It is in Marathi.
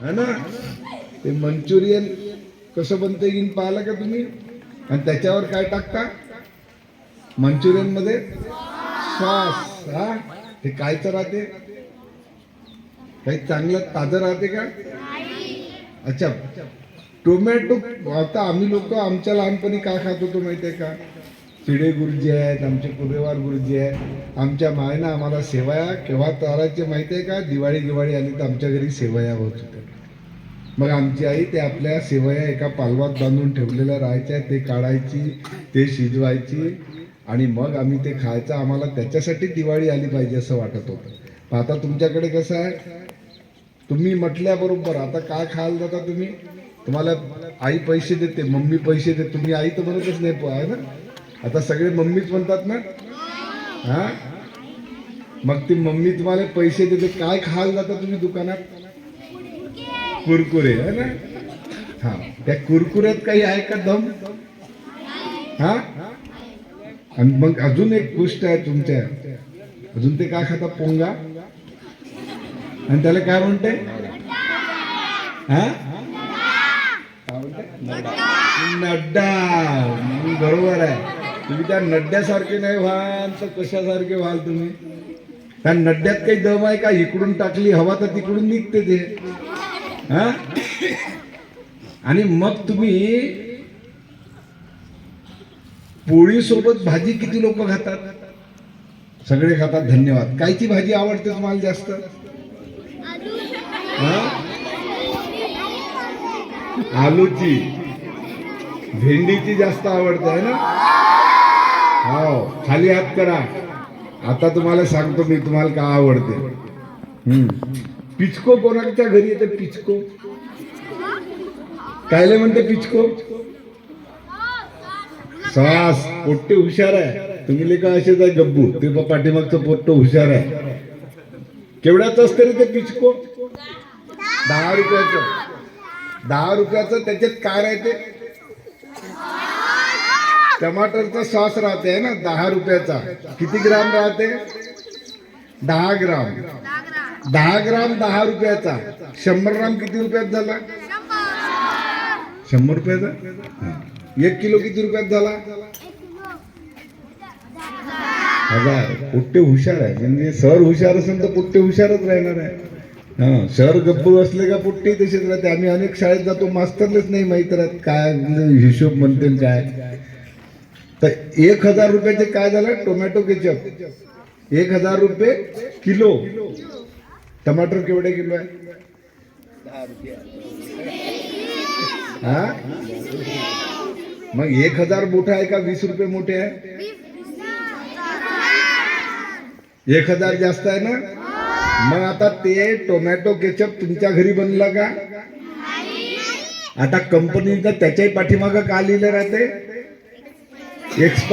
है ना? ते मंचुरियन कसं बनते येईन पाहिलं का तुम्ही? आणि त्याच्यावर काय टाकता? मंचुरियनमध्ये सॉस हा? ते कायचं राहते? काही चांगलं ताजं राहते का? अच्छा टोमॅटो आता आम्ही लोक आमच्या लहानपणी काय खात होतो माहिती आहे का? चिडे गुरुजी आहेत आमचे कुरेवार गुरुजी आहेत. आमच्या मायनं आम्हाला सेवाया केव्हा तारायचे माहिती आहे का? दिवाळी दिवाळी आली तर आमच्या घरी सेवाया होत होत्या. मग आमची आई ते आपल्या सेवया एका पालवात बांधून ठेवलेल्या राहायच्या ते काढायची ते शिजवायची आणि मग आम्ही ते खायचं. आम्हाला त्याच्यासाठी दिवाळी आली पाहिजे असं वाटत होतं. आता तुमच्याकडे कसं आहे? तुम्ही म्हटल्याबरोबर आता काय खायला जाता तुम्ही? तुम्हाला आई पैसे देते मम्मी पैसे देते. तुम्ही आई तर म्हणतच नाही आहे ना? आता सगळे मम्मीच म्हणतात ना? हा? मग ती मम्मी तुम्हाला पैसे देते. काय खायला जाता तुम्ही दुकानात? कुरकुरे है ना? हा. त्या कुरकुऱ्यात काही आहे का दम? हा? आणि मग अजून एक गोष्ट आहे तुमच्या. अजून ते काय खाता पोंगा? आणि त्याला काय म्हणते? हा? काय म्हणते? नड्डा. बरोबर आहे. तुम्ही त्या नड्ड्यासारखे नाही व्हाल तर कशासारखे व्हाल तुम्ही? त्या नड्ड्यात काही दम आहे का? इकडून टाकली हवा तर तिकडून निघते ते. हा? आणि मग तुम्ही पोळी सोबत भाजी किती लोक खातात? सगळे खातात धन्यवाद. कायची भाजी आवडते तुम्हाला जास्त? हा? आलूची. भेंडीची जास्त आवडते आहे ना? हो खाली हात करा. आता तुम्हाला सांगतो मी तुम्हाला काय आवडते. हम्म. पिचको कोणाच्या घरी येते पिचको? कायले म्हणते पिचको? सास पोट्टे हुशार आहे. तुम्ही लेखा असेच आहे गब्बू ते पाठीमागचं पोट्ट हुशार आहे. केवढ्याच असते रे ते पिचको? दहा रुपयाचं. दहा रुपयाचं त्याच्यात काय राहते? टमाटरचा सॉस राहते ना दहा रुपयाचा. किती ग्राम राहते? दहा ग्राम. दहा ग्राम दहा रुपयाचा. शंभर ग्राम किती रुपयात झाला? शंभर रुपयाचा? एक किलो किती रुपयात झाला? हजार. पुट्टे हुशार आहे. म्हणजे सर हुशार असेल तर पुट्टे हुशारच राहणार आहे. हा. सर गप्पू असले का पुट्टी तसेच राहते. आम्ही अनेक शाळेत जातो. मास्तरलेच नाही माहीत राहत. काय म्हणजे हिशोब म्हणते काय. तर एक हजार रुपयाचे काय झालं? Tomato ketchup. एक हजार रुपये किलो. टमाटर केवढे किलो आहे? हा? मग एक हजार मोठा आहे का? वीस रुपये मोठे आहे? एक हजार जास्त आहे ना? मग आता ते टोमॅटो केचप तुमच्या घरी बनला का? आता कंपनीचं त्याच्याही पाठीमागं का लिहिलं राहते? எக்ஸ்